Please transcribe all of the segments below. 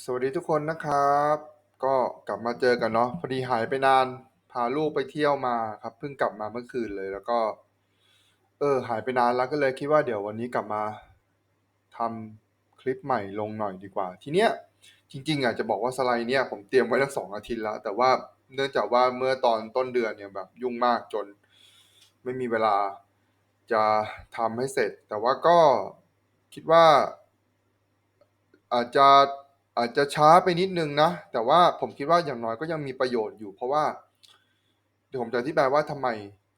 สวัสดีทุกคนนะครับ ก็กลับมาเจอกันเนาะพอดีหายไปนาน พาลูกไปเที่ยวมาครับเพิ่งกลับมาเมื่อคืนเลย แล้วก็ เออ หายไปนานแล้วก็เลยคิดว่าเดี๋ยววันนี้กลับมาทำคลิปใหม่ลงหน่อยดีกว่า ทีเนี้ยจริงๆอะจะบอกว่าสไลด์เนี่ยผมเตรียมไว้ตั้งสองอาทิตย์แล้ว แต่ว่าเนื่องจากว่าเมื่อตอนต้นเดือนเนี่ยแบบยุ่งมากจน ไม่มีเวลาจะทำให้เสร็จ แต่ว่าก็คิดว่า อาจจะ อาจจะช้าไปนิดนึงนะ แต่ว่าผมคิดว่าอย่างน้อยก็ยังมีประโยชน์อยู่ เพราะว่า เดี๋ยวผมจะอธิบายว่าทำไม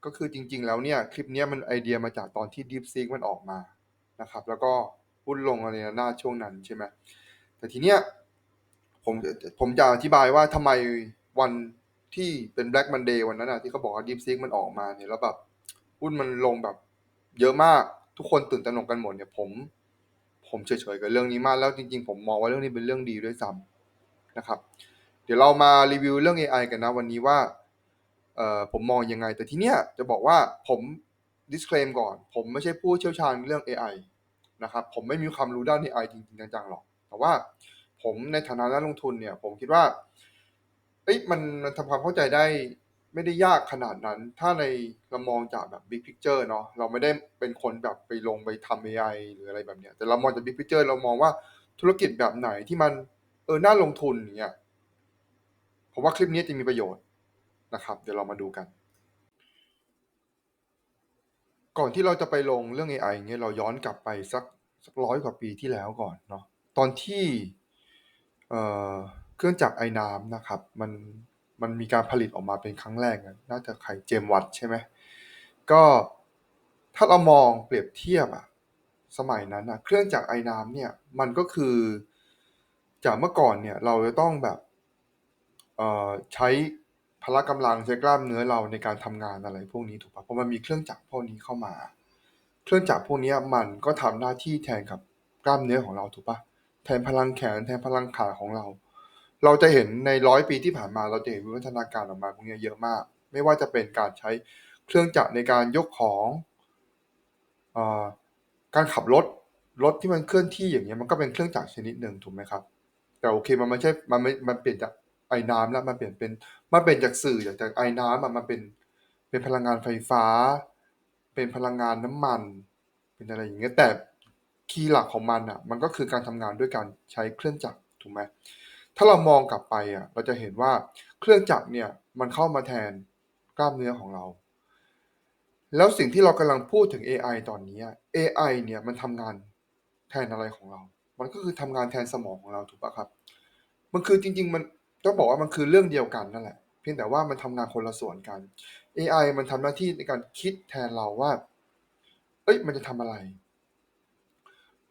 ก็คือจริง ๆ แล้วเนี่ย คลิปเนี้ยมันไอเดียมาจากตอนที่ DeepSeek มันออกมานะครับ แล้วก็หุ้นลงอะไรหน้าช่วงนั้นใช่ไหมแต่ทีเนี้ยผมผมจะอธิบายว่าทำไมวันที่เป็น Black Monday วันนั้นอะที่เขาบอกว่า DeepSeek มันออกมาเนี่ยแล้วแบบหุ้นมันลงแบบเยอะมากทุกคนตื่นตระหนกกันหมดเนี่ยผม ผมเฉยๆกับเรื่องนี้มากแล้วจริงๆ ผมมองว่าเรื่องนี้เป็นเรื่องดีด้วยซ้ำนะครับ เดี๋ยวเรามารีวิวเรื่อง AI กันนะวันนี้ว่าเอ่อผมมองยังไง แต่ทีเนี้ยจะบอกว่าผม disclaim ก่อน ผมไม่ใช่ผู้เชี่ยวชาญเรื่อง AI นะครับผมไม่มีความรู้ด้าน AI จริงๆจังๆหรอก แต่ว่าผมในฐานะนักลงทุนเนี่ย ผมคิดว่าเอ้ยมันมันทำความเข้าใจได้ ไม่ได้ยากขนาดนั้น ถ้าในเรามองจากแบบ big picture เนาะเราไม่ได้เป็นคนแบบไปลงไปทำ AI หรืออะไรแบบเนี้ย แต่เรามองจาก big picture เรามองว่าธุรกิจแบบไหนที่มันเออน่าลงทุนอย่างเงี้ยผมว่าคลิปนี้จะมีประโยชน์นะครับ เดี๋ยวเรามาดูกัน ก่อนที่เราจะไปลงเรื่อง AI เงี้ยเราย้อนกลับไปสักสักร้อยกว่าปีที่แล้วก่อนเนาะตอนที่เเครื่องจักรไอ้น้ำนะครับ มัน มันมีการผลิตออกมาเป็นครั้งแรกนะน่าจะใครเจมวัตใช่ไหมก็ถ้าเรามองเปรียบเทียบอะสมัยนั้นอะเครื่องจักรไอ้น้ำเนี่ยมันก็คือจากเมื่อก่อนเนี่ยเราจะต้องแบบเอ่อใช้พละกำลังใช้กล้ามเนื้อเราในการทำงานอะไรพวกนี้ถูกปะเพราะมันมีเครื่องจักรพวกนี้เข้ามา เครื่องจักรพวกนี้มันก็ทำหน้าที่แทนกับกล้ามเนื้อของเราถูกปะแทนพลังแขนแทนพลังขาของเรา เราจะเห็นในร้อยปีที่ผ่านมาเราจะเห็นวิวัฒนาการออกมาพวกนี้เยอะมาก ไม่ว่าจะเป็นการใช้เครื่องจักรในการยกของอการขับรถรถที่มันเคลื่อนที่อย่างเงี้ยมันก็เป็นเครื่องจักรชนิดหนึ่งถูกไหมครับ แต่โอเคมันไม่ใช่มันไม่มันเปลี่ยนจากไอ้น้ำแล้วมันเปลี่ยนเป็นมันเปลี่ยนจากสื่อจากจากไอ้น้ำอะมันเป็นเป็นพลังงานไฟฟ้า เป็นพลังงานน้ำมัน เป็นอะไรอย่างเงี้ยแต่คีย์หลักของมันอะมันก็คือการทำงานด้วยการใช้เครื่องจักรถูกไหม ถ้าเรามองกลับไปอะ เราจะเห็นว่าเครื่องจักรเนี่ยมันเข้ามาแทนกล้ามเนื้อของเรา แล้วสิ่งที่เรากำลังพูดถึง AI ตอนนี้ AI เนี่ยมันทำงานแทนอะไรของเรา มันก็คือทำงานแทนสมองของเราถูกปะครับ มันคือจริง ๆ มันต้องบอกว่ามันคือเรื่องเดียวกันนั่นแหละ เพียงแต่ว่ามันทำงานคนละส่วนกัน AI มันทำหน้าที่ในการคิดแทนเราว่า เอ้ย มันจะทำอะไร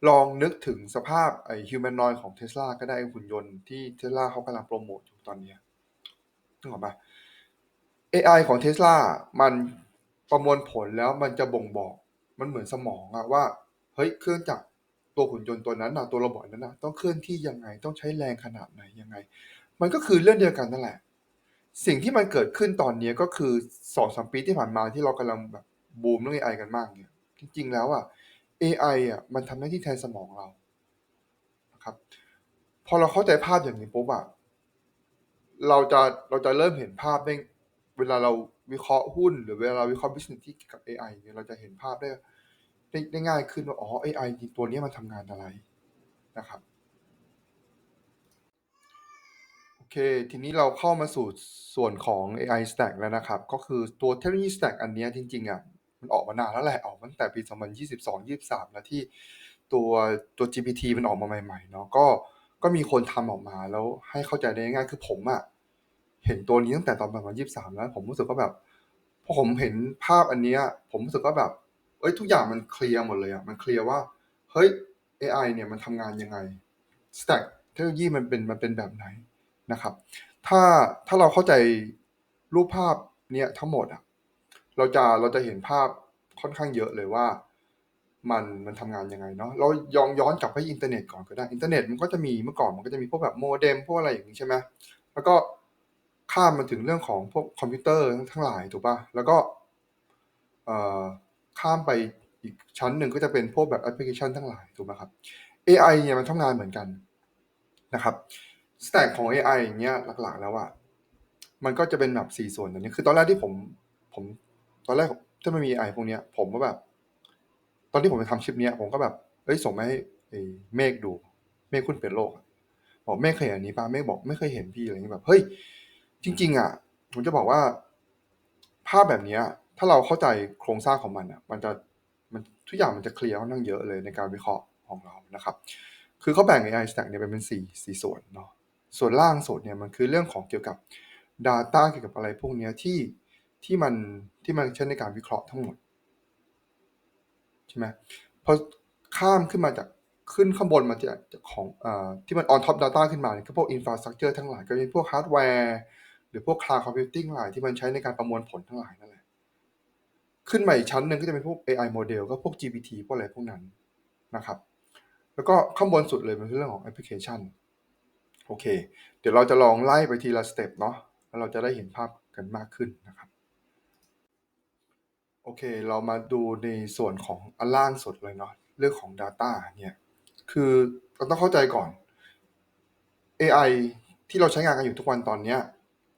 ลองนึกถึงสภาพไอ้ humanoid ของ Tesla ก็ได้ไอ้หุ่นยนต์ที่ Tesla เขากำลังโปรโมทอยู่ตอนเนี้ยนึกออกปะ AI ของ Tesla มันประมวลผลแล้วมันจะบ่งบอกมันเหมือนสมองอะว่า เฮ้ย เครื่องจักรตัวหุ่นยนต์ตัวนั้นอะตัวโรบอทนั้นอะต้องเคลื่อนที่ยังไงต้องใช้แรงขนาดไหนยังไง มันก็คือเรื่องเดียวกันนั่นแหละ สิ่งที่มันเกิดขึ้นตอนนี้ก็คือสองสามปีที่ผ่านมาที่เรากำลังแบบบูมเรื่อง AI กันมากเนี่ยจริง ๆ แล้วอะ AI อะมันทำหน้าที่แทนสมองเรานะครับพอเราเข้าใจภาพอย่างนี้ปุ๊บอะเราจะเราจะเริ่มเห็นภาพได้เวลาเราวิเคราะห์หุ้น หรือเวลาเราวิเคราะห์ business ที่เกี่ยวกับ AI เนี่ยเราจะเห็นภาพได้ได้ได้ง่ายขึ้นว่าอ๋อ AI ตัวนี้มันทำงานอะไรนะครับโอเค ทีนี้เราเข้ามาสู่ส่วนของ AI Stack แล้วนะครับ ก็คือตัว Technology Stack อันนี้จริงๆอะ มันออกมานานแล้วแหละออกมาตั้งแต่ปี 2022-23 แล้วที่ตัวตัว GPT มันออกมาใหม่ๆเนาะก็ก็มีคนทำออกมาแล้วให้เข้าใจได้ง่ายคือผมอะเห็นตัวนี้ตั้งแต่ตอนประมาณ23 แล้ว ผมรู้สึกว่าแบบพอผมเห็นภาพอันเนี้ยผมรู้สึกว่าแบบเฮ้ยทุกอย่างมันเคลียร์หมดเลยอะมันเคลียร์ว่าเฮ้ย AI เนี่ยมันทำงานยังไง Stack เทคโนโลยีมันเป็นมันเป็นแบบไหนนะครับ ถ้าถ้าเราเข้าใจรูปภาพเนี้ยทั้งหมดอะ เราจะเราจะเห็นภาพค่อนข้างเยอะเลยว่า มันมันทำงานยังไงเนาะเราย้องย้อนกลับไปอินเทอร์เน็ตก่อนก็ได้อินเทอร์เน็ตมันก็จะมีเมื่อก่อนมันก็จะมีพวกแบบโมเด็มพวกอะไรอย่างงี้ใช่ไหมแล้วก็ข้ามมาถึงเรื่องของพวกคอมพิวเตอร์ทั้งหลายถูกเปล่า?แล้วก็เอ่อข้ามไปอีกชั้นหนึ่งก็จะเป็นพวกแบบแอปพลิเคชันทั้งหลายถูกไหมครับ? AI เนี่ยมันทำงานเหมือนกันนะครับ stack ของ AI อย่างเงี้ยหลักๆ แล้วอะมันก็จะเป็นแบบสี่ส่วนอย่างนี้คือตอนแรกที่ผมผม ตอนแรกถ้าไม่มี AI พวกเนี้ย ผมก็แบบ ตอนที่ผมไปทำคลิปเนี้ย ผมก็แบบเอ้ยส่งมาให้ไอ้เมฆดู เมฆคุณเปลี่ยนโลกอะบอกเมฆเคยเห็นอันนี้ป่ะเมฆบอกไม่เคยเห็นพี่อะไรอย่างเงี้ยแบบเฮ้ยจริง ๆ อะ ผมจะบอกว่า ภาพแบบเนี้ย ถ้าเราเข้าใจโครงสร้างของมันอะ มันจะมันทุกอย่างมันจะเคลียร์ค่อนข้างเยอะเลยในการวิเคราะห์ของเรานะครับ คือเขาแบ่ง AI stack เนี่ยเป็นสี่สี่ส่วนเนาะส่วนล่างสุดเนี่ยมันคือเรื่องของเกี่ยวกับ Data เกี่ยวกับอะไรพวกเนี้ยที่ ที่มันที่มันใช้ในการวิเคราะห์ทั้งหมดใช่ไหมพอข้ามขึ้นมาจากขึ้นข้างบนมาจากจากของอที่มัน on top data ขึ้นมาเนี่ยก็พวก infrastructure ทั้งหลาย ก็เป็นพวก hardware หรือพวก cloud computing หลายที่มันใช้ในการประมวลผลทั้งหลายนั่นแหละขึ้นมาอีกชั้นหนึ่งก็จะเป็นพวก AI model ก็พวก GPT พวกอะไรพวกนั้นนะครับ แล้วก็ข้างบนสุดเลยเป็นเรื่องของแอปพลิเคชันโอเค เดี๋ยวเราจะลองไล่ไปทีละสเต็ปเนาะแล้วเราจะได้เห็นภาพกันมากขึ้นนะครับ โอเค เรามาดูในส่วนของอันล่างสุดเลยเนาะเรื่องของ Data เนี่ย คือเราต้องเข้าใจก่อน AI ที่เราใช้งานกันอยู่ทุกวันตอนเนี้ย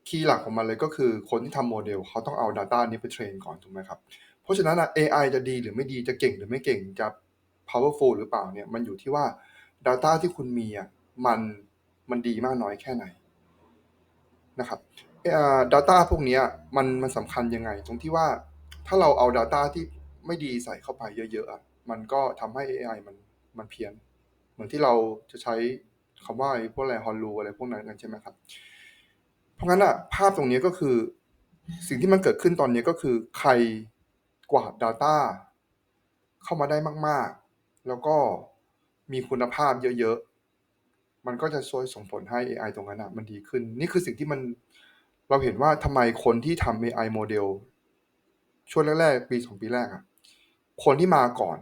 คีย์หลักของมันเลยก็คือคนที่ทำโมเดลเขาต้องเอา Data นี้ไปเทรนก่อนถูกไหมครับ เพราะฉะนั้นอะ AI จะดีหรือไม่ดีจะเก่งหรือไม่เก่งจะ powerful หรือเปล่าเนี่ยมันอยู่ที่ว่า Data ที่คุณมีอะมันมันดีมากน้อยแค่ไหนนะครับเอ่อ data พวกนี้มันมันสำคัญยังไง ตรงที่ว่า ถ้าเราเอา Data ที่ไม่ดีใส่เข้าไปเยอะๆอะมันก็ทำให้ AI มันมันเพี้ยน เหมือนที่เราจะใช้คำว่าพวกอะไรฮอลลูอะไรพวกนั้นกันใช่ไหมครับ เพราะงั้นอะภาพตรงนี้ก็คือ สิ่งที่มันเกิดขึ้นตอนนี้ก็คือใครกวาด Data เข้ามาได้มาก ๆ แล้วก็มีคุณภาพเยอะๆ มันก็จะช่วยส่งผลให้ AI ตรงนั้นอะมันดีขึ้น นี่คือสิ่งที่มันเราเห็นว่าทำไมคนที่ทำ AI โมเดล ช่วงแรกๆปีสองปีแรกอะคนที่มาก่อน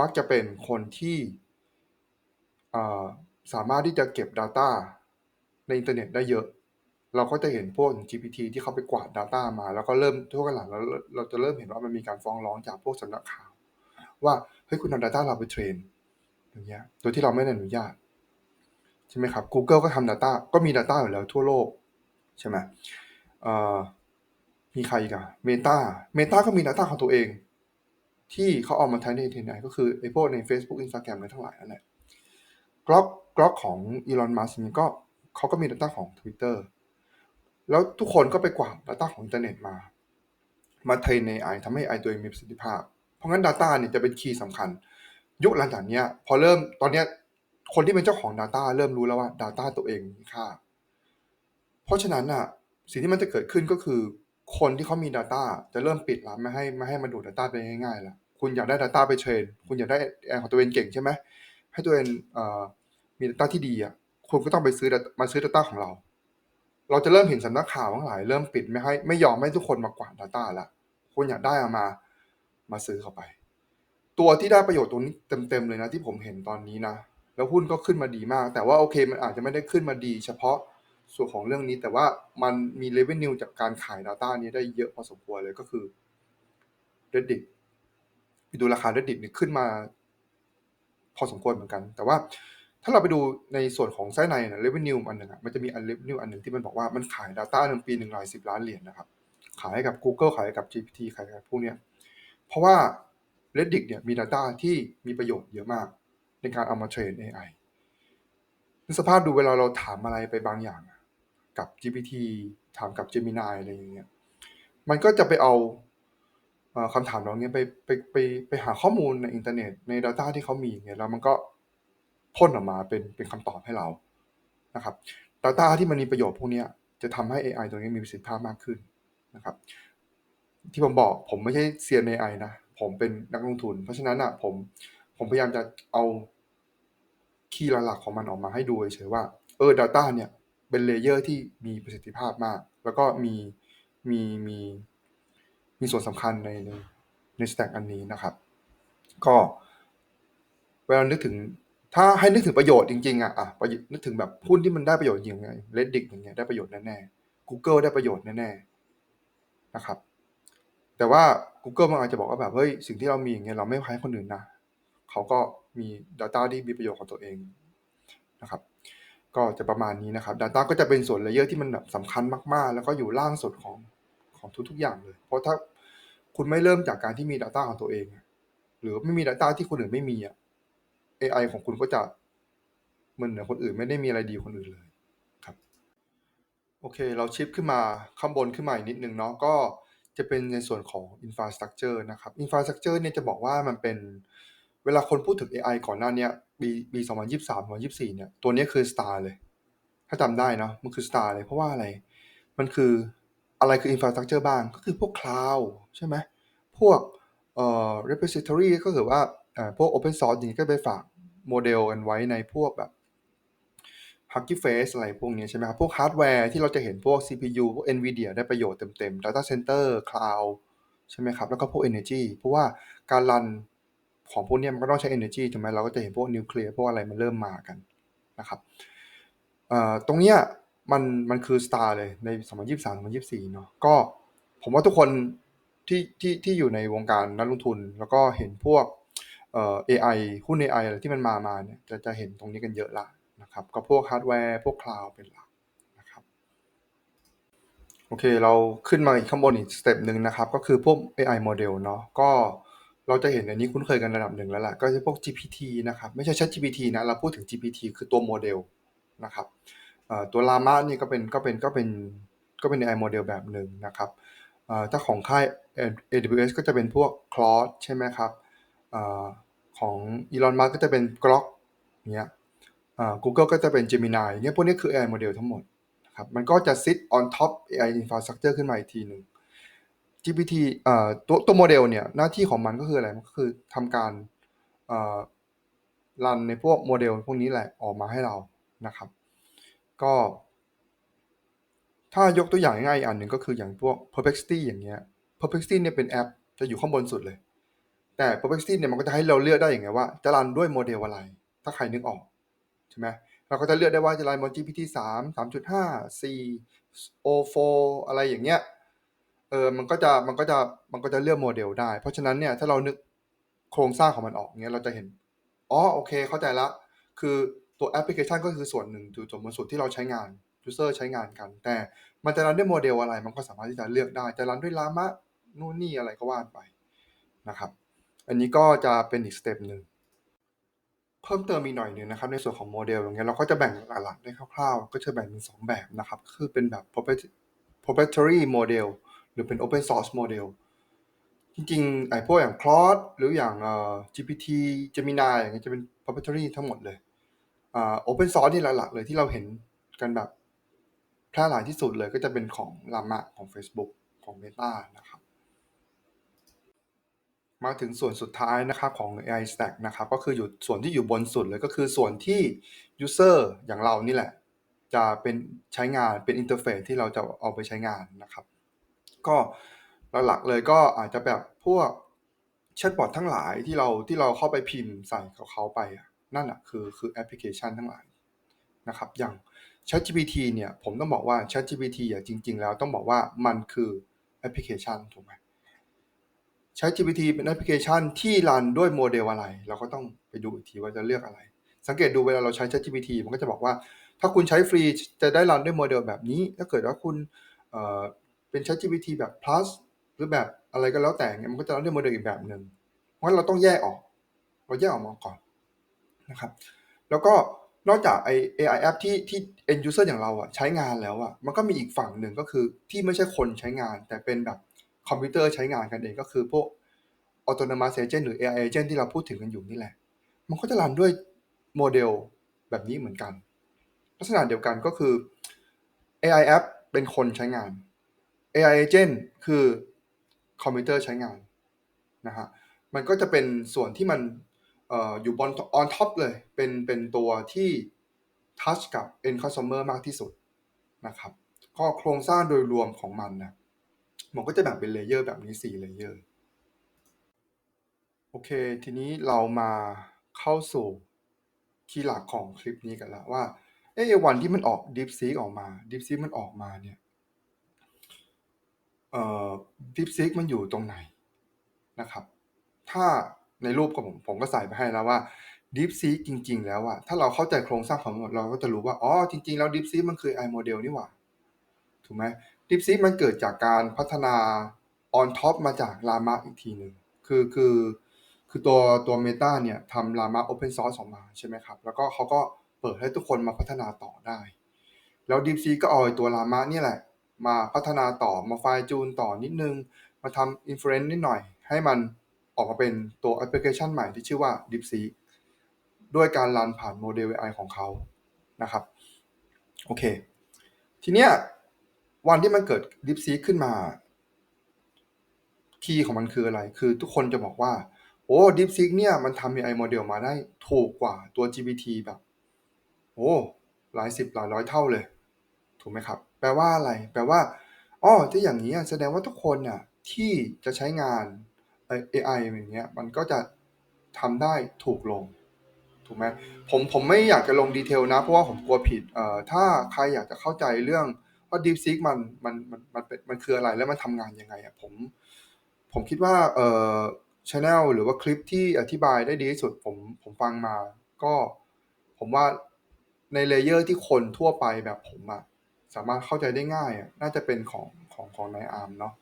มักจะเป็นคนที่สามารถที่จะเก็บ Data ในอินเทอร์เน็ตได้เยอะ เราก็จะเห็นพวก GPT ที่เขาไปกวาด Data มา แล้วก็เริ่มทั่วกันหลังแล้วเราจะเริ่มเห็นว่ามันมีการฟ้องร้องจากพวกสำนักข่าว ว่าเฮ้ยคุณเอา Data เราไปเทรนอย่างเงี้ยโดยที่เราไม่ได้อนุญาตใช่ไหมครับ Google ก็ทำ Data ก็มี Data อยู่แล้วทั่วโลก ใช่ไหม มีใครอีกอะ Meta Meta ก็มี Data ของตัวเอง ที่เขาเอามาใช้ในเทนไนก็คือไอพวกใน Facebook Instagram อะไรทั้งหลายนั่นแหละกล็อกกล็อกของ Elon Musk นี่ก็เขาก็มี Data ของ Twitter แล้วทุกคนก็ไปกวาด Data ของอินเทอร์เน็ตมา มาเทรนใน AI ทำให้ AI ตัวเองมีประสิทธิภาพ เพราะงั้น Data เนี่ยจะเป็นคีย์สำคัญ ยุคหลังจากนี้พอเริ่มตอนนี้คนที่เป็นเจ้าของ Data เริ่มรู้แล้วว่า Data ตัวเองมีค่า เพราะฉะนั้นอะสิ่งที่มันจะเกิดขึ้นก็คือ คนที่เขามี Data จะเริ่มปิดแล้วไม่ให้ ไม่ให้มันดูด Data ไปง่ายๆ แล้ว คุณอยากได้ Data ไปเทรน คุณอยากได้แอของตัวเองเก่งใช่ไหม ให้ตัวเองมี Data ที่ดีอะ คุณก็ต้องไปซื้อมาซื้อ Data ของเรา เราจะเริ่มเห็นสำนักข่าวทั้งหลาย เริ่มปิดไม่ให้ ไม่ยอมให้ทุกคนมากวาด Data ละคุณอยากได้เอามา มาซื้อเข้าไป ตัวที่ได้ประโยชน์ตรงนี้เต็มๆเลยนะที่ผมเห็นตอนนี้นะ แล้วหุ้นก็ขึ้นมาดีมาก แต่ว่าโอเคมันอาจจะไม่ได้ขึ้นมาดี เฉพาะ ส่วนของเรื่องนี้ แต่ว่ามันมีเลเวนิวจากการขาย Data นี้ได้เยอะพอสมควรเลยก็คือ Reddit ไปดูราคา Reddit นี่ขึ้นมา พอสมควรเหมือนกัน แต่ว่าถ้าเราไปดูในส่วนของไส้ในนะเลเวนิวอันหนึ่งอะมันจะมีอันเลเวนิวอันหนึ่งที่มันบอกว่ามันขาย Data หนึ่งปีหนึ่งร้อยสิบล้านเหรียญนะครับ ขายให้กับ Google ขายให้กับ GPT ขายให้กับพวกเนี้ยเพราะว่า Reddit เนี่ยมี Data ที่มีประโยชน์เยอะมาก ในการเอามาเทรน AI นึกสภาพดูเวลาเราถามอะไรไปบางอย่าง กับ GPT ถามกับ Gemini อะไรอย่างเงี้ย มันก็จะไปเอาคำถามเราเนี้ยไปไปไปไปหาข้อมูลในอินเทอร์เน็ตใน Data ที่เขามีเงี้ยแล้วมันก็พ่นออกมาเป็นเป็นคำตอบให้เรานะครับ Data ที่มันมีประโยชน์พวกนี้จะทำให้ AI ตัวนี้มีประสิทธิภาพมากขึ้นนะครับ ที่ผมบอกผมไม่ใช่เซียน AI นะ ผมเป็นนักลงทุน เพราะฉะนั้นอะผมผมพยายามจะเอาคีย์หลักๆของมันออกมาให้ดูเฉยๆว่าเออ Data เนี่ย เป็นเลเยอร์ที่มีประสิทธิภาพมาก แล้วก็มีมีมีมีส่วนสำคัญในในในสแต็กอันนี้นะครับ ก็เวลานึกถึง ถ้าให้นึกถึงประโยชน์จริงๆอะอะนึกถึงแบบหุ้นที่มันได้ประโยชน์จริงไง Reddit อย่างเงี้ยได้ประโยชน์แน่ๆ Google ได้ประโยชน์แน่ๆนะครับ แต่ว่า Google มันอาจจะบอกว่าแบบเฮ้ยสิ่งที่เรามีอย่างเงี้ยเราไม่ให้คนอื่นนะเขาก็มี Data ที่มีประโยชน์ของตัวเองนะครับ ก็จะประมาณนี้นะครับ Data ก็จะเป็นส่วนเลเยอร์ที่มันแบบสำคัญมากๆ แล้วก็อยู่ล่างสุดของของทุกๆอย่างเลย เพราะถ้าคุณไม่เริ่มจากการที่มี Data ของตัวเอง หรือไม่มี Data ที่คนอื่นไม่มีอะ AI ของคุณก็จะเหมือนเหนือคนอื่นไม่ได้มีอะไรดีคนอื่นเลยครับโอเค เราชิปขึ้นมาข้างบนขึ้นมาอีกนิดนึงเนาะก็จะเป็นในส่วนของ Infrastructure นะครับ Infrastructure เนี่ยจะบอกว่ามันเป็น เวลาคนพูดถึง AI ก่อนหน้านี้ปีปี2023 2024เนี่ย ตัวนี้คือ star เลย ถ้าจำได้เนาะมันคือ star เลย เพราะว่าอะไร มันคืออะไรคือ Infrastructure บ้าง ก็คือพวก Cloud ใช่ไหม พวกเอ่อ repository ก็คือว่าเอ่อพวก Open Source อย่างนี้ก็ไปฝากโมเดลกันไว้ในพวกแบบ Hugging Face อะไรพวกนี้ใช่ไหมครับ พวกฮาร์ดแวร์ที่เราจะเห็นพวก CPU พวก NVIDIA ได้ประโยชน์เต็มๆ Data Center Cloud ใช่ไหมครับ แล้วก็พวก Energy เพราะว่าการรัน ของพวกนี้มันก็ต้องใช้ Energy ถูกไหมเราก็จะเห็นพวกนิวเคลียร์พวกอะไรมันเริ่มมากันนะครับตรงเนี้ยมันมันคือ star เลยใน 2023 2024 เนาะก็ผมว่าทุกคนที่ที่ที่อยู่ในวงการนักลงทุน แล้วก็เห็นพวกเอ่อ AI หุ้น AI อะไรที่มันมามาเนี่ยจะจะเห็นตรงนี้กันเยอะละนะครับก็พวกฮาร์ดแวร์พวกคลาวด์เป็นหลักนะครับโอเคเราขึ้นมาอีกข้างบนอีกสเต็ปหนึ่งนะครับ ก็คือพวก AI model เนาะก็ เราจะเห็นอันนี้คุ้นเคยกันระดับหนึ่งแล้วแหละก็จะพวก GPT นะครับ ไม่ใช่ ChatGPT นะ เราพูดถึง GPT คือตัวโมเดลนะครับตัว Llama นี่ก็เป็นก็เป็นก็เป็นก็เป็น AI model แบบหนึ่งนะครับถ้าของค่าย AWS ก็จะเป็นพวก Claude ใช่ไหมครับอของ Elon Musk ก็จะเป็น Grok เนี้ย Google ก็จะเป็น Gemini เนี่ยพวกนี้คือ AI model ทั้งหมดนะครับมันก็จะ sit on top AI infrastructure ขึ้นมาอีกทีหนึ่ง GPT เอ่อตัวตัวโมเดลเนี่ยหน้าที่ของมันก็คืออะไรมันก็คือทำการเอ่อรันในพวกโมเดลพวกนี้แหละออกมาให้เรานะครับ ก็ ถ้ายกตัวอย่างง่ายอันหนึ่งก็คืออย่างพวก Perplexity อย่างเงี้ย Perplexity เนี่ยเป็นแอปจะอยู่ข้างบนสุดเลย แต่ Perplexity เนี่ยมันก็จะให้เราเลือกได้อย่างไงว่าจะรันด้วยโมเดลอะไร ถ้าใครนึกออกใช่ไหมเราก็จะเลือกได้ว่าจะรันบน GPT 3 3.5 4 O4 อะไรอย่างเงี้ย ออมันก็จะมันก็จะมันก็จะเลือกโมเดลได้ เพราะฉะนั้นเนี่ยถ้าเรานึกโครงสร้างของมันออกเงี้ยเราจะเห็นอ๋อโอเค เข้าใจล้วคือตัวแอปพลิเคชันก็คือส่วนหนึ่งอยู่ส่วนบนสุดที่เราใช้งานยูเซอร์ใช้งานกัน แต่มันจะรันด้วยโมเดลอะไรมันก็สามารถที่จะเลือกได้จะรันด้วยลามะนู่นนี่อะไรก็ว่าไปนะครับ อันนี้ก็จะเป็นอีกสเต็ปหนึ่งเพิ่มเติมอีกหน่อยหนึ่งนะครับ ในส่วนของโมเดลอย่างเงี้ยเราก็จะแบ่งหลักๆได้คร่าวๆ ก็จะแบ่งเป็นสองแบบนะครับ คือเป็นแบบ proprietary model หรือเป็น open source model จริงๆ ไอ้พวกอย่าง Claude หรืออย่าง GPT Gemini อย่างเงี้ยจะเป็น proprietary ทั้งหมดเลยอ่า open source นี่หลักๆเลยที่เราเห็นกันแบบแพร่หลายที่สุดเลยก็จะเป็นของ Llama ของ Facebook ของ Meta นะครับ มาถึงส่วนสุดท้ายนะครับของ AI Stack นะครับก็คืออยู่ส่วนที่อยู่บนสุดเลยก็คือส่วนที่ User อย่างเรานี่แหละ จะเป็นใช้งานเป็นอินเทอร์เฟซที่เราจะเอาไปใช้งานนะครับ ก็หลักๆเลยก็อาจจะแบบพวกแชทบอททั้งหลายที่เราที่เราเข้าไปพิมพ์ใส่กับเขาไปอะนั่นแหะคือคือแอปพลิเคชันทั้งหลายนะครับอย่าง ChatGPT เนี่ยผมต้องบอกว่า ChatGPT อะจริง ๆ แล้วต้องบอกว่ามันคือแอปพลิเคชันถูกไหม ChatGPT เป็นแอปพลิเคชันที่รันด้วยโมเดลอะไร เราก็ต้องไปดูอีกทีว่าจะเลือกอะไร สังเกตดูเวลาเราใช้ ChatGPT มันก็จะบอกว่า ถ้าคุณใช้ฟรีจะได้รันด้วยโมเดลแบบนี้ ถ้าเกิดว่าคุณ เป็น ChatGPT แบบ plus หรือแบบอะไรก็แล้วแต่เนี่ยมันก็จะรันด้วยโมเดลอีกแบบหนึ่งเพราะฉะนั้นเราต้องแยกออก เราแยกออกมาก่อนนะครับ แล้วก็นอกจากไอ AI app ที่ที่ end user อย่างเราอะใช้งานแล้วอะมันก็มีอีกฝั่งหนึ่งก็คือที่ไม่ใช่คนใช้งาน แต่เป็นแบบคอมพิวเตอร์ใช้งานกันเองก็คือพวก autonomous agent หรือ AI agent ที่เราพูดถึงกันอยู่นี่แหละ มันก็จะรันด้วยโมเดลแบบนี้เหมือนกัน ลักษณะเดียวกันก็คือ AI app เป็นคนใช้งาน AI agent คือคอมพิวเตอร์ใช้งานนะฮะมันก็จะเป็นส่วนที่มันอยู่บน on top เลย เป็นเป็นตัวที่ touch กับ end customer มากที่สุดนะครับ ก็โครงสร้างโดยรวมของมันนะมันก็จะแบ่งเป็นเลเยอร์แบบนี้ 4 เลเยอร์ โอเค ทีนี้เรามาเข้าสู่ที่หลักของคลิปนี้กันล้วว่า เอ๊ะวันที่มันออก DeepSeek ออกมา DeepSeek มันออกมาเนี่ย เอ่อ DeepSeek มันอยู่ตรงไหนนะครับ ถ้าในรูปของผมผมก็ใส่ไปให้แล้วว่า DeepSeek จริง ๆ แล้วอะถ้าเราเข้าใจโครงสร้างของมันเราก็จะรู้ว่า อ๋อ จริง ๆ แล้ว DeepSeek มันคือ AI model นี่หว่า ถูกไหม DeepSeek มันเกิดจากการพัฒนา on top มาจาก Llama อีกทีหนึ่งคือคือคือตัวตัว Meta เนี่ยทำ Llama open source ออกมาใช่ไหมครับ แล้วก็เขาก็เปิดให้ทุกคนมาพัฒนาต่อได้ แล้ว DeepSeek ก็เอาไอ้ตัว Llama เนี่ยแหละ มาพัฒนาต่อมา fine tune ต่อนิดหนึ่งมาทำ inference นิดหน่อย ให้มันออกมาเป็นตัวแอปพลิเคชันใหม่ที่ชื่อว่า DeepSeek ด้วยการรันผ่านโมเดล AI ของเขานะครับโอเค ทีเนี้ยวันที่มันเกิด DeepSeek ขึ้นมาคีย์ของมันคืออะไร?คือทุกคนจะบอกว่า โอ้ DeepSeek เนี่ย มันทำ AI model มาได้ถูกกว่าตัว GPT แบบ โอ้ หลาย10หลายร้อยเท่าเลย ถูกไหมครับ แปลว่าอะไร?แปลว่าอ้อถ้าอย่างงี้อะแสดงว่าทุกคนน่ะ ที่จะใช้งาน เอ่อ AI อย่างเงี้ย มันก็จะทำได้ถูกลง ถูกไหม ผม ผมไม่อยากจะลง detail นะ เพราะว่าผมกลัวผิด เอ่อ ถ้าใครอยากจะเข้าใจเรื่องว่า DeepSeek มัน มัน มัน มันเป็น มันคืออะไร แล้วมันทำงานยังไงอะ ผม ผมคิดว่า เอ่อ แชนเนล หรือว่าคลิปที่อธิบายได้ดีที่สุด ผม ผมฟังมา ก็ ผมว่าใน layer ที่คนทั่วไปแบบผมอะ สามารถเข้าใจได้ง่ายอะน่าจะเป็นของของของนายอาร์มเนาะ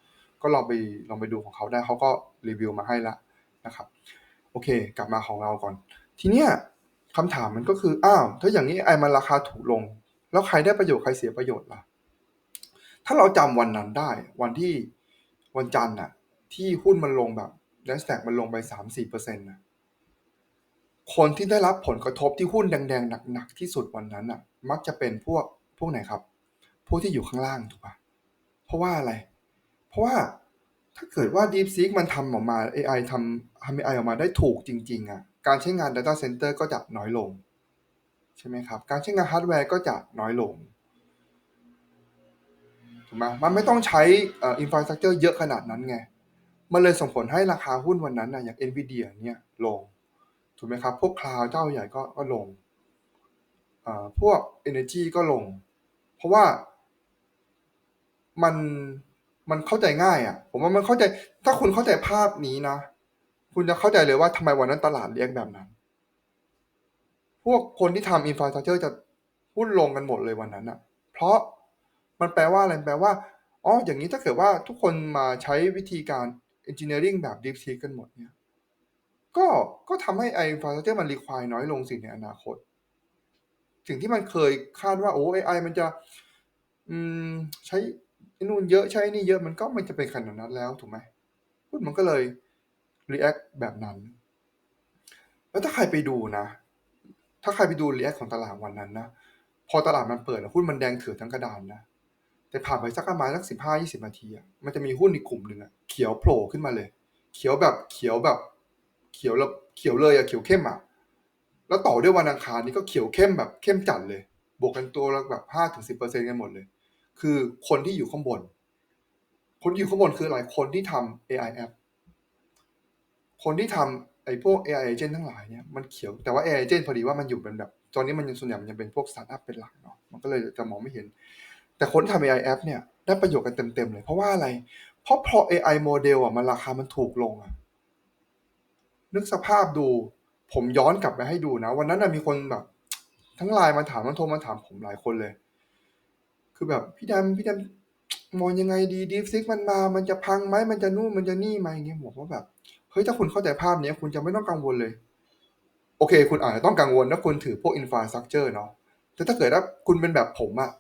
ก็ลองไปลองไปดูของเขาได้เขาก็รีวิวมาให้ล้วนะครับ โอเค กลับมาของเราก่อน ทีเนี้ยคำถามมันก็คืออ้าวถ้าอย่างงี้ AI มันราคาถูกลง แล้วใครได้ประโยชน์ใครเสียประโยชน์ล่ะ?ถ้าเราจำวันนั้นได้ วันที่วันจันทร์น่ะ ที่หุ้นมันลงแบบ NASDAQ มันลงไป3-4%น่ะคนที่ได้รับผลกระทบที่หุ้นแดงๆหนักๆที่สุดวันนั้นน่ะ มักจะเป็นพวกพวกไหนครับ? พวกที่อยู่ข้างล่างถูกปล่า?เพราะว่าอะไร?เพราะว่าถ้าเกิดว่า DeepSeek มันทำออกมา AI ทำทำ AI ออกมาได้ถูกจริง ๆอะการใช้งาน data center ก็จะน้อยลง ใช่ไหมครับ การใช้งานฮาร์ดแวร์ก็จะน้อยลงถูกไหมมันไม่ต้องใช้อ่อ infrastructure เยอะขนาดนั้นไง มันเลยส่งผลให้ราคาหุ้นวันนั้นน่ะอย่าง NVIDIA อย่างเงี้ยลง ถูกไหมครับ พวก Cloud เจ้าใหญ่ก็ก็ลงอ่อพวกเอเนอร์จีก็ลง เพราะว่า มัน มันเข้าใจง่ายอะ ผมว่ามันเข้าใจ ถ้าคุณเข้าใจภาพนี้นะ คุณจะเข้าใจเลยว่าทำไมวันนั้นตลาด react แบบนั้น พวกคนที่ทำ infrastructure จะหุ้นลงกันหมดเลยวันนั้นน่ะเพราะมันแปลว่าอะไร?แปลว่าอ๋ออย่างงี้ถ้าเกิดว่าทุกคนมาใช้วิธีการ engineering แบบ DeepSeek กันหมดเนี่ย ก็ก็ทำให้ไอ้ infrastructure มัน require น้อยลงสิในอนาคต สิ่งที่มันเคยคาดว่าโอ้ AI มันจะ อืม ใช้ นู่นเยอะใช้ไอ้นี่เยอะมันก็ไม่จำเป็นขนาดนั้นแล้วถูกไหมหุ้นมันก็เลย react แบบนั้น แล้วถ้าใครไปดูนะ ถ้าใครไปดู react ของตลาดวันนั้นนะ พอตลาดมันเปิดหุ้นมันแดงเถื่อทั้งกระดานนะ แต่ผ่านไปสักประมาณสัก15-20นาทีอะมันจะมีหุ้นอีกกลุ่มหนึ่งอะเขียวโผล่ขึ้นมาเลย เขียวแบบเขียวแบบ เขียวแบบเขียวเลยอะเขียวเข้มอะแล้วต่อด้วยวันอังคารนี่ก็เขียวเข้มแบบเข้มจัดเลย บวกกันตัวละแบบ5-10%กันหมดเลย คือคนที่อยู่ข้างบน คนอยู่ข้างบนคืออะไร?คนที่ทำ AI แอปคนที่ทำไอ้พวก AI agent ทั้งหลายเนี่ยมันเขียวแต่ว่า AI agent พอดีว่ามันอยู่เป็นแบบตอนนี้มันยังส่วนใหญ่มันยังเป็นพวกสตาร์ตอัปเป็นหลักเนาะมันก็เลยจะมองไม่เห็น แต่คนทำ AI แอปเนี่ยได้ประโยชน์กันเต็มๆเลย เพราะว่าอะไร?เพราะพอ AI model อะมันราคามันถูกลงอะนึกสภาพดูผมย้อนกลับไปให้ดูนะ วันนั้นน่ะมีคนแบบ ทั้ง LINE มาถามทั้งโทรมาถามผมหลายคนเลย คือแบบ"พี่ดำ พี่ดำ มองยังไงดี? DeepSeek มันมา มันจะพังไหม?มันจะนู่น มันจะนี่ไหม?"อย่างเงี้ยผมก็แบบ เฮ้ย ถ้าคุณเข้าใจภาพเนี้ย คุณจะไม่ต้องกังวลเลย โอเค คุณอาจจะต้องกังวลถ้าคุณถือพวก infrastructure เนาะ แต่ถ้าเกิดว่าคุณเป็นแบบผมอะ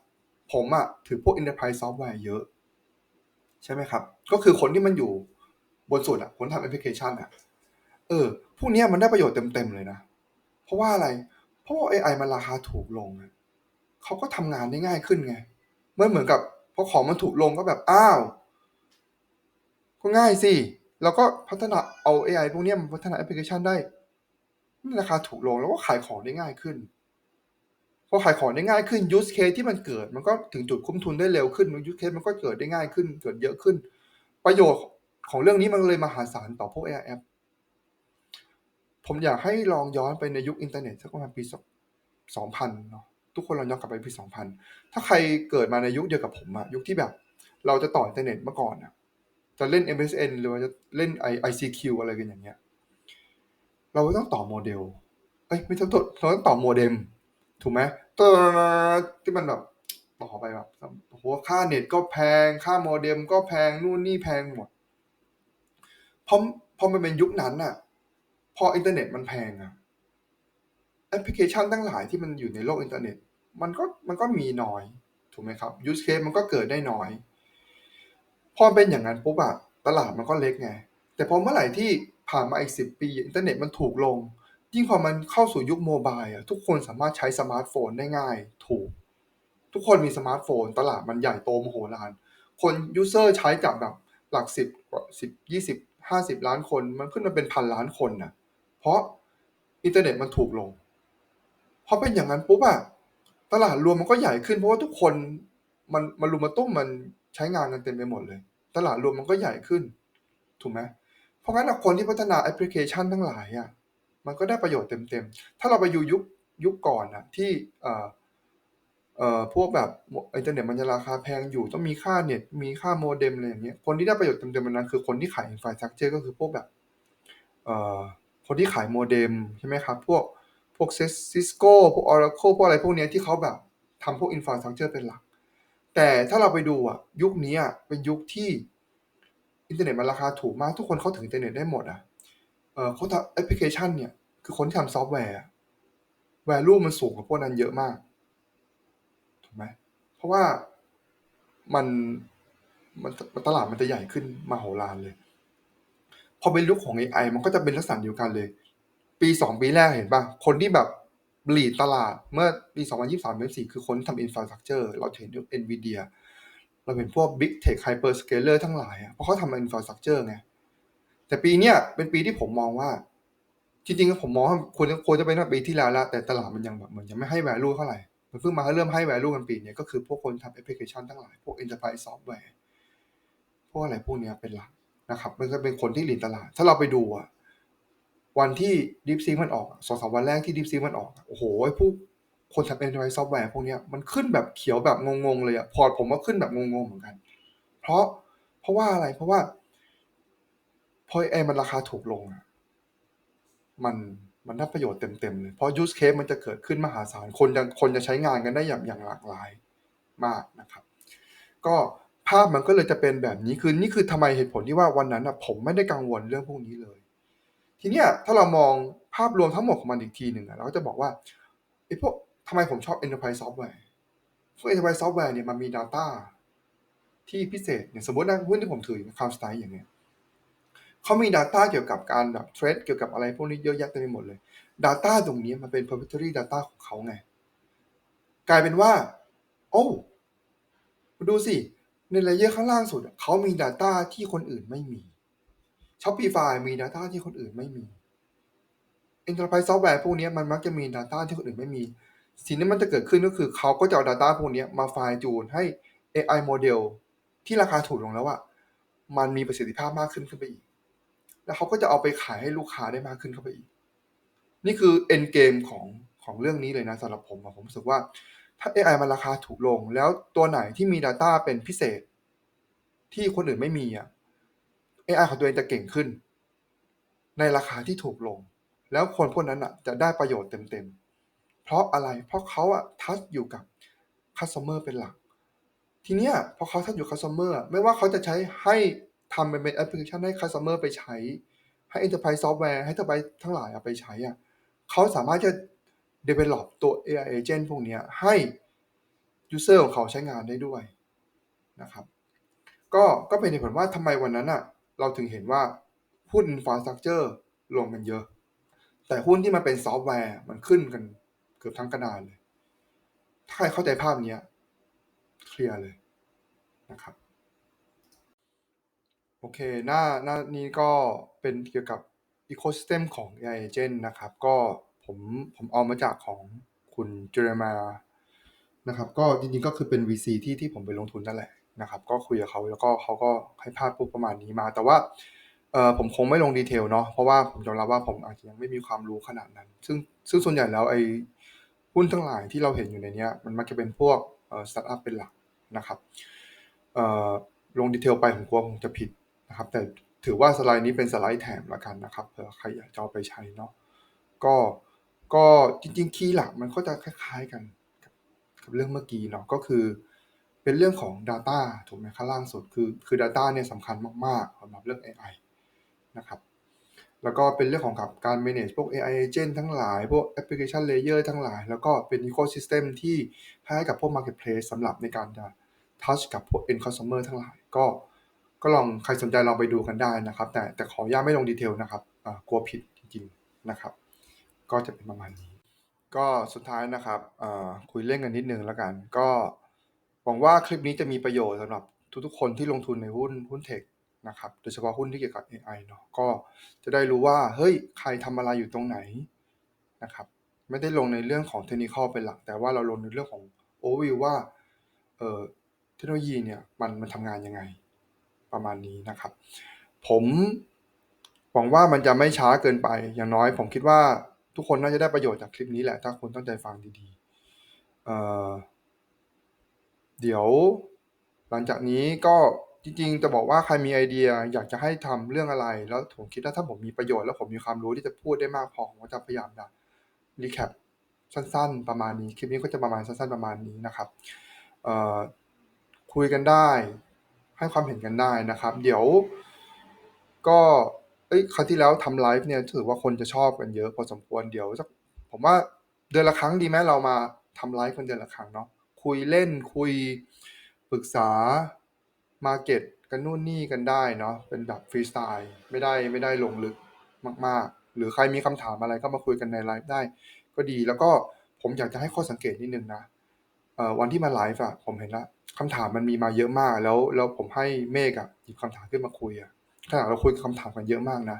ผมอะถือพวก enterprise software เยอะ ใช่ไหมครับ ก็คือคนที่มันอยู่บนสุดอะคนทำแอปพลิเคชันอะเออ พวกเนี้ยมันได้ประโยชน์เต็มๆเลยนะ เพราะว่าอะไร?เพราะว่า AI มันราคาถูกลงเขาก็ทำงานได้ง่ายขึ้นไง มันเหมือนกับพอของมันถูกลงก็แบบอ้าว ก็ง่ายสิเราก็พัฒนาเอา AI พวกนี้มาพัฒนาแอปพลิเคชันได้ราคาถูกลงเราก็ขายของได้ง่ายขึ้นพอขายของได้ง่ายขึ้น use case ที่มันเกิด มันก็ถึงจุดคุ้มทุนได้เร็วขึ้น use case มันก็เกิดได้ง่ายขึ้น เกิดเยอะขึ้น ประโยชน์ของเรื่องนี้มันเลยมหาศาลต่อพวก AI แอปผมอยากให้ลองย้อนไปในยุคอินเทอร์เน็ตสักประมาณปีสอง2000เนาะ ทุกคนลองย้อนกลับไปปี2000ถ้าใครเกิดมาในยุคเดียวกับผมอะยุคที่แบบ เราจะต่ออินเทอร์เน็ตเมื่อก่อนอะจะเล่น MSN หรือว่าจะเล่น ICQ อะไรกันอย่างเงี้ย เราก็ต้องต่อโมเด็มอ้ยไม่ต้องเราต้องต่อโมเด็มถูกไหมตที่มันแบบต่อไปแบบโหค่าเน็ตก็แพง ค่าโมเด็มก็แพงนู่นนี่แพงหมดพอพอมันเป็นยุคนั้นอะพออินเทอร์เน็ตมันแพงอะ แอปพลิเคชันทั้งหลายที่มันอยู่ในโลกอินเทอร์เน็ต มันก็มันก็มีน้อย ถูกไหมครับยูสเคสมันก็เกิดได้น้อย พอเป็นอย่างนั้นปุ๊บอะตลาดมันก็เล็กไง แต่พอเมื่อไหร่ที่ผ่านมาอีกสิปี อินเทอร์เน็ตมันถูกลง ยิ่งพอมันเข้าสู่ยุคโมบายอะทุกคนสามารถใช้สมาร์ทโฟนได้ง่าย ถูก ทุกคนมีสมาร์ทโฟน ตลาดมันใหญ่โตมโหฬารคนยูเซอร์ใช้จากแบบหลักสิบสิบยี่สิบห้าสิบล้านคน มันขึ้นมาเป็นพันล้านคนนะเพราะอินเทอร์เน็ตมันถูกลง อเป็นอย่างนั้นปุ๊บอะตลาดรวมมันก็ใหญ่ขึ้นเพราะว่าทุกคนมันมันรุมมาตุ้มมันใช้งานกันเต็มไปหมดเลย ตลาดรวมมันก็ใหญ่ขึ้น ถูกไหมเพราะงั้นคนที่พัฒนาแอปพลิเคชันทั้งหลายอะมันก็ได้ประโยชน์เต็มๆ ถ้าเราไปอยู่ยุคยุคก่อนนะที่เอ่อเอ่อพวกแบบอินเทอร์เน็ตมันจะราคาแพงอยู่ต้องมีค่าเน็ตมีค่าโมเด็มอะไรอย่างเงี้ยคนที่ได้ประโยชน์เต็มๆมันนั้นคือคนที่ขายอินฟราสตรักเจอร์ก็คือพวกแบบเอ่อคนที่ขายโมเด็มใช่ไหมครับ พวก วกซิสโก้พวก Oracle พวกอะไรพวกนี้ที่เขาแบบทำพวกอินฟราสตรักเจอร์เป็นหลัก แต่ถ้าเราไปดูอะ ยุคนี้อะเป็นยุคที่อินเทอร์เน็ตมันราคาถูกมาก ทุกคนเข้าถึงอินเทอร์เน็ตได้หมดอะเออเขาทำแอปพลิเคชันเนี่ย คือคนที่ทำซอฟต์แวร์แวลูมันสูงกว่าพวกนั้นเยอะมากถูกไหมเพราะว่ามันมันตลาดมันจะใหญ่ขึ้นมาโหฬารเลย พอเป็นยุคของ AI มันก็จะเป็นลักษณะเดียวกันเลย ปีสองปีแรกเห็นป่ะ คนที่แบบบลีดตลาดเมื่อปี2023-2024คือคนที่ทำอินฟราสตรักเจอร์เราเห็นเอ็นวีเดียเราเห็นพวก Big Tech Hyperscaler ทั้งหลายเพราะเขาทำอินฟราสตรักเจอร์ไงแต่ปีเนี้ยเป็นปีที่ผมมองว่า จริงๆผมมองว่าควรควรจะเป็นปีที่แล้วละแต่ตลาดมันยังแบบเหมือนยังไม่ให้ value เท่าไหร่มันเพิ่งมาเริ่มให้ value กันปีนี้ก็คือพวกคนทำแอปพลิเคชันทั้งหลาย พวก enterprise software พวกอะไรพวกนี้เป็นหลักนะครับ มันก็เป็นคนที่หลีดตลาด ถ้าเราไปดูอะ วันที่ deep sea มันออกสองสามวันแรกที่ deep sea มันออก โอ้โหพวกคนทำ enterprise software พวกนี้มันขึ้นแบบเขียวแบบงงๆเลยอะพอร์ตผมว่าขึ้นแบบงงๆเหมือนกัน เพราะเพราะว่าอะไรเพราะว่าพอไอ้มันราคาถูกลงอะมันมันได้ประโยชน์เต็มๆเลยเพราะ use case มันจะเกิดขึ้นมหาศาลคนจะคนจะใช้งานกันได้อย่างอย่างหลากหลายมากนะครับ ก็ภาพมันก็เลยจะเป็นแบบนี้คือนี่คือทำไมเหตุผลที่ว่าวันนั้นนะผมไม่ได้กังวลเรื่องพวกนี้เลย ทีเนี้ยถ้าเรามองภาพรวมทั้งหมดของมันอีกทีหนึ่งเราก็จะบอกว่าไอ้พวกทำไมผมชอบ enterprise software พวก enterprise software เนี่ยมันมี data ที่พิเศษอย่างสมมตินะหุ้นที่ผมถือคาวสไตล์อย่างเงี้ยเขามี Data เกี่ยวกับการแบบเทรดเกี่ยวกับอะไรพวกนี้เยอะแยะเต็มไปหมดเลย Data ตรงนี้มันเป็น proprietary data ของเขาไง กลายเป็นว่า โอ้ดูสิ ในเลเยอร์ข้างล่างสุดเขามี Data ที่คนอื่นไม่มี Shopify มี Data ที่คนอื่นไม่มี Enterprise Software พวกนี้มันมักจะมี Data ที่คนอื่นไม่มี สิ่งที่มันจะเกิดขึ้นก็คือเขาก็จะเอา Data พวกนี้มาไฟล์จูนให้ AI โมเดลที่ราคาถูกลงแล้วอะมันมีประสิทธิภาพมากขึ้นขึ้นไปอีก แล้วเขาก็จะเอาไปขายให้ลูกค้าได้มากขึ้นเข้าไปอีก นี่คือ end game ของของเรื่องนี้เลยนะสำหรับผมผมรู้สึกว่าถ้า AI มันราคาถูกลง แล้วตัวไหนที่มี Data เป็นพิเศษ ที่คนอื่นไม่มีอะ AI ของตัวเองจะเก่งขึ้น ในราคาที่ถูกลง แล้วคนพวกนั้นอะ จะได้ประโยชน์เต็มๆ เพราะอะไรเพราะเขาอะทัชอยู่กับ customer เป็นหลัก ทีเนี้ยพอเขาทัชอยู่ customer ไม่ว่าเขาจะใช้ให้ทำเป็นแอปพลิเคชันให้ customer ไปใช้ ให้ enterprise software ให้ enterprise ทั้งหลายไปใช้อะเขาสามารถจะ develop ตัว AI agent พวกนี้ให้ user ของเขาใช้งานได้ด้วยนะครับ ก็ก็เป็นเหตุผลว่าทำไมวันนั้นอะ เราถึงเห็นว่าหุ้น infrastructure ลงมันเยอะ แต่หุ้นที่มันเป็นซอฟต์แวร์มันขึ้นกันเกือบทั้งกระดานเลย ถ้าใครเข้าใจภาพนี้เคลียร์เลยนะครับโอเค หน้าหน้านี้ก็เป็นเกี่ยวกับ Ecosystem ของ AI Agent นะครับ ก็ผมผมเอามาจากของคุณเจเรมานะครับ ก็จริงๆก็คือเป็น VC ที่ที่ผมไปลงทุนนั่นแหละ นะครับ ก็คุยกับเขาแล้วก็เขาก็ให้ภาพปุ๊บประมาณนี้มา แต่ว่าเออผมคงไม่ลงดีเทลเนาะเพราะว่าผมยอมรับว่าผมอาจจะยังไม่มีความรู้ขนาดนั้น ซึ่งซึ่งส่วนใหญ่แล้วไอ้หุ้นทั้งหลายที่เราเห็นอยู่ในนี้มันมักจะเป็นพวกเออสตาร์ทอัพเป็นหลักนะครับเออลงดีเทลไปผมกลัวผมจะผิดนะครับ แต่ถือว่าสไลด์นี้เป็นสไลด์แถมละกันนะครับเผื่อใครอยากจะเอาไปใช้เนาะก็ก็จริงๆ คีย์หลักมันก็จะคล้าย ๆกันกับเรื่องเมื่อกี้เนาะก็คือ เป็นเรื่องของ Data ถูกไหมข้างล่างสุดคือคือ Data เนี่ยสำคัญมากๆสำหรับเรื่อง AI นะครับแล้วก็เป็นเรื่องของกับการ manage พวก AI agent ทั้งหลาย พวก application layer ทั้งหลาย แล้วก็เป็น ecosystem ที่ให้กับพวก marketplace สำหรับในการจะ touch กับพวก end customer ทั้งหลาย ก็ก็ลองใครสนใจลองไปดูกันได้นะครับ แต่แต่ขออนุญาตไม่ลงดีเทลนะครับกลัวผิดจริงๆนะครับ ก็จะเป็นประมาณนี้ ก็สุดท้ายนะครับคุยเล่นกันนิดนึงแล้วกัน ก็ หวังว่าคลิปนี้จะมีประโยชน์สำหรับทุกๆคนที่ลงทุนในหุ้นหุ้นเทคนะครับโดยเฉพาะหุ้นที่เกี่ยวกับ AI เนาะก็จะได้รู้ว่าเฮ้ยใครทำอะไรอยู่ตรงไหนนะครับไม่ได้ลงในเรื่องของ technical เป็นหลัก แต่ว่าเราลงในเรื่องของ overview ว่าเอ่อเทคโนโลยีเนี่ยมันมันทำงานยังไงประมาณนี้นะครับ ผมหวังว่ามันจะไม่ช้าเกินไปอย่างน้อย ผมคิดว่าทุกคนน่าจะได้ประโยชน์จากคลิปนี้แหละ ถ้าคุณตั้งใจฟังดีๆ เดี๋ยวหลังจากนี้ก็จริง ๆ จะบอกว่าใครมีไอเดียอยากจะให้ทำเรื่องอะไร แล้วผมคิดว่าถ้าผมมีประโยชน์แล้วผมมีความรู้ที่จะพูดได้มากพอผมก็จะพยายามจะรีแคปสั้น ๆ ประมาณนี้คลิปนี้ก็จะประมาณสั้น ๆ ประมาณนี้นะครับคุยกันได้ ให้ความเห็นกันได้นะครับ เดี๋ยว ก็เอ้ยคราวที่แล้วทำไลฟ์เนี่ยถือว่าคนจะชอบกันเยอะพอสมควรเดี๋ยวสักผมว่าเดือนละครั้งดีไหมเรามาทำไลฟ์กันเดือนละครั้งเนาะ คุยเล่นคุยปรึกษามาเก็ตกันนู่นนี่กันได้เนาะเป็นแบบฟรีสไตล์ไม่ได้ไม่ได้ลงลึกมาก ๆ หรือใครมีคำถามอะไรก็มาคุยกันในไลฟ์ได้ ก็ดีแล้วก็ผมอยากจะให้ข้อสังเกตนิดนึงนะวันที่มาไลฟ์อะผมเห็นละคำถามมันมีมาเยอะมาก แล้วแล้วผมให้เมฆอะหยิบคำถามขึ้นมาคุยอะขณะเราคุยคำถามกันเยอะมากนะ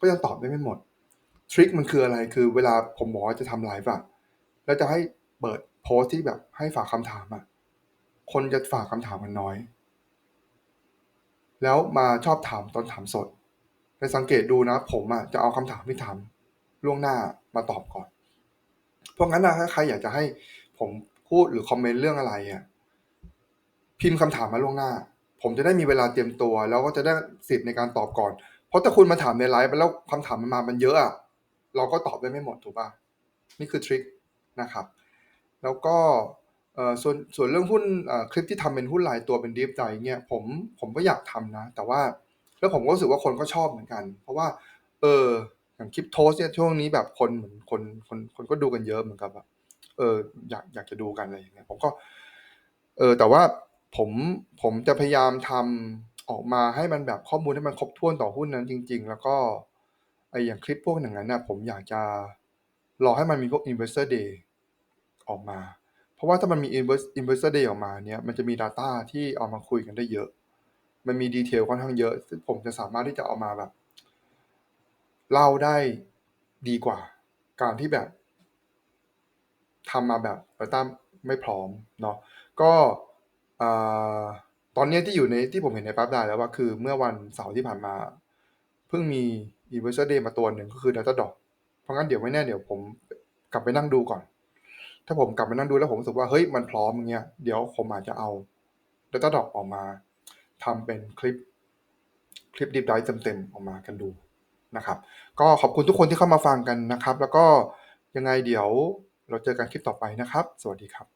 ก็ยังตอบได้ไม่หมดทริคมันคืออะไรคือเวลาผมบอกว่าจะทำไลฟ์อะแล้วจะให้เปิด โพสต์ที่แบบให้ฝากคำถามอะคนจะฝากคำถามกันน้อย แล้วมาชอบถามตอนถามสดไปสังเกตดูนะ ผมอะจะเอาคำถามที่ถามล่วงหน้ามาตอบก่อน เพราะงั้นนะถ้าใครอยากจะให้ผมพูดหรือคอมเมนต์เรื่องอะไรอะพิมพ์คำถามมาล่วงหน้า ผมจะได้มีเวลาเตรียมตัว แล้วก็จะได้สิทธิ์ในการตอบก่อน เพราะถ้าคุณมาถามในไลฟ์แล้วคำถามมันมามันเยอะอะเราก็ตอบได้ไม่หมดถูกป่ะนี่คือทริคนะครับ แล้วก็ เอ่อ ส่วน ส่วนเรื่องหุ้น เอ่อ คลิปที่ทำเป็นหุ้นรายตัวเป็นดีฟไดเนี่ย ผม ผมก็อยากทำนะ แต่ว่า แล้วผมก็รู้สึกว่าคนก็ชอบเหมือนกัน เพราะว่า เออ อย่างคลิปโทสเนี่ย ช่วงนี้แบบคนเหมือน คน คน คนก็ดูกันเยอะเหมือนกับแบบ เออ อยาก อยากจะดูกัน อะไรอย่างเงี้ย ผมก็ เออ แต่ว่าผม ผมจะพยายามทำออกมาให้มันแบบข้อมูลให้มันครบถ้วนต่อหุ้นนั้นจริง ๆ แล้วก็ ไออย่างคลิปพวกอย่างนั้นน่ะ ผมอยากจะรอให้มันมีพวก investor day ออกมา เพราะว่าถ้ามันมี invest- investor day ออกมาเนี่ย มันจะมี data ที่เอามาคุยกันได้เยอะ มันมีดีเทลค่อนข้างเยอะ ซึ่งผมจะสามารถที่จะเอามาแบบ เล่าได้ดีกว่า การที่แบบทำมาแบบ data ไม่พร้อมเนาะ ก็อตอนนี้ที่อยู่ในที่ผมเห็นในปั๊บได้แล้วว่าคือเมื่อวันเสาร์ที่ผ่านมา เพิ่งมี investor day มาตัวหนึ่งก็คือ Datadog เพราะงั้นเดี๋ยวไม่แน่เดี๋ยวผมกลับไปนั่งดูก่อน ถ้าผมกลับไปนั่งดูแล้วผมรู้สึกว่าเฮ้ยมันพร้อมอย่างเงี้ยเดี๋ยวผมอาจจะเอา Data Doc ออกมาทำเป็นคลิปคลิป Deep Dive เต็มๆออกมากันดูนะครับ ก็ขอบคุณทุกคนที่เข้ามาฟังกันนะครับ แล้วก็ยังไงเดี๋ยวเราเจอกันคลิปต่อไปนะครับ สวัสดีครับ